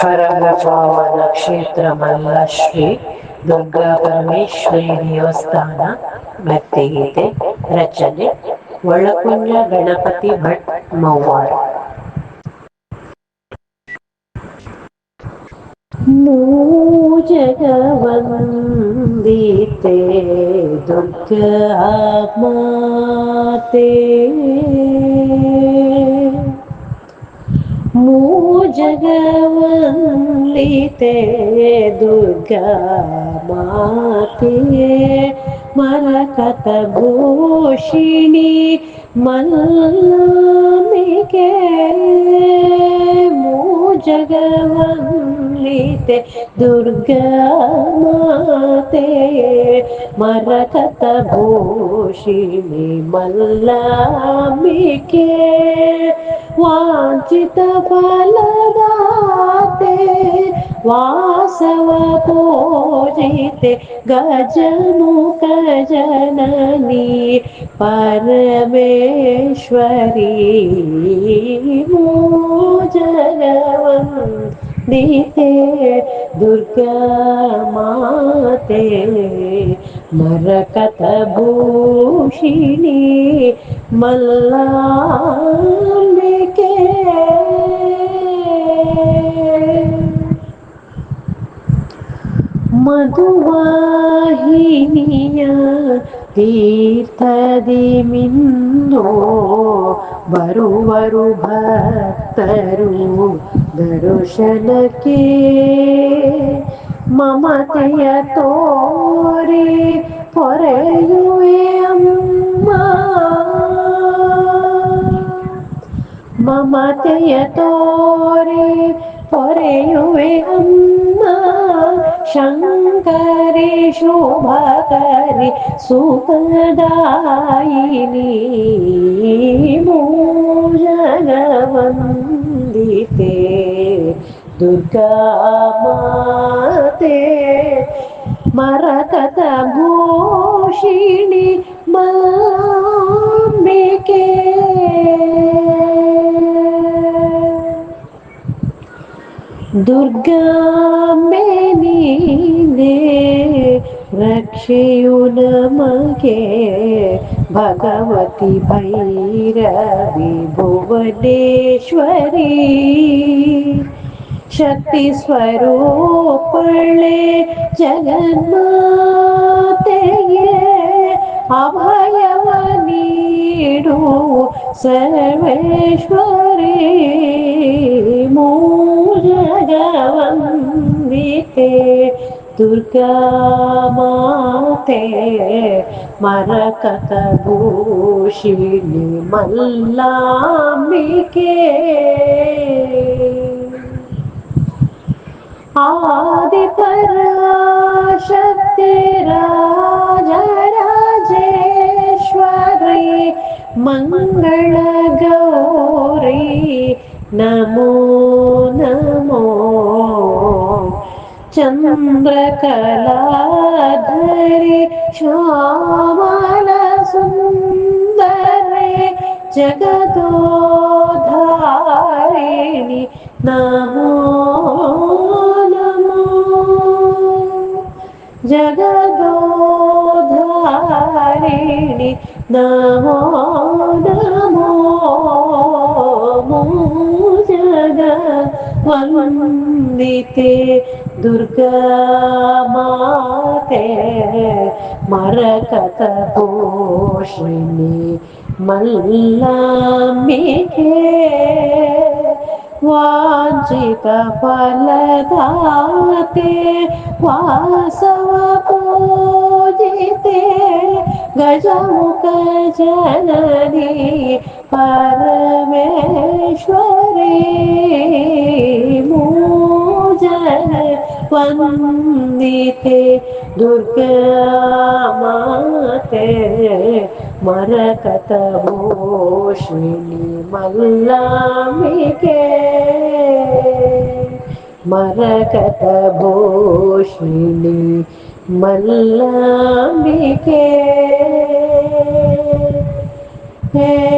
ಹರಹರ ಪಾವನ ಕ್ಷೇತ್ರಮಲ್ಲ ಶ್ರೀ ದುರ್ಗಾ ಪರಮೇಶ್ವರಿ ದೇವಸ್ಥಾನ ಭಕ್ತಿಗೀತೆ ರಚನೆ ಒಳಕುಂಜ ಗಣಪತಿ ಭಟ್ ಮೌವಾರ್ ಜಗವಂದಿತೆ ದುರ್ಗಾ ಮಾತೆ. ಮೂ ಜಗವಂದಿತೆ ದುರ್ಗಾ ಮಾತೆ ಮರಕತ ಭೂಷಿಣಿ ಮಲ್ಲಿಕೆ ಮೂ ಜಗವಂದಿತೆ ದುರ್ಗಾ ಮಾತೆ ಮರಕತ ಭೂಷಿಣಿ ಮಲ್ಲಾಂಬಿಕೆ వాంఛిత ఫలదాతే వాసవ పూజితే గజముఖ జనని పరమేశ్వరి మూ జగవం దితే దుర్గా మాతే మరకత భూషిణి మల్లా ಮಧುವಾಹಿನಿಯ ತೀರ್ಥದಿ ಮಿಂದು ಬರುವರು ಭಕ್ತರು ದರ್ಶನಕ್ಕೆ ಮಮತೆಯ ತೋರಿ ಪೊರೆಯುವೆ ಮಮತೆಯ ತೋರೆ ಪೊರೆಯುವೆ ಅಮ್ಮ ಶಂಕರಿ ಶೋಭಕರಿ ಸುಖದಾಯಿನಿ ಮೂಜಗವಂದಿತೆ ದುರ್ಗಾ ಮಾತೆ ಮರಕತ ಭೂಷಿಣಿ ದುರ್ಗಾಂಬೆ ನೀನೆ ರಕ್ಷೆಯು ನಮಗೆ ಭಗವತಿ ಭೈರವಿ ಭುವನೇಶ್ವರಿ ಶಕ್ತಿ ಸ್ವರೂಪಳೆ ಜಗನ್ಮಾತೆಗೆ ಅಭಯವ ನೀಡು ಸರ್ವೇಶ್ವರಿ వందితే దుర్గామాతే మరకత భూషిణి మల్లాంబికే. ఆది పరాశక్తి రాజరాజేశ్వరి మంగళ चन्द्रकलाधरि श्यामलसुन्दरे जगदोधारिणि नमो नमो जगदोधारिणि नमो नमो जगवन्दिते दुर्गा माते मरकत पोषिणि मल्लाम्बिके वाञ्छित फलदाते वासव पूजिते गजमुख जननी परमेश्वरी वन्दिते दुर्गा माते मरकत भूषिणि मल्लाम्बिके मरकत भूषिणि मल्लाम्बिके हे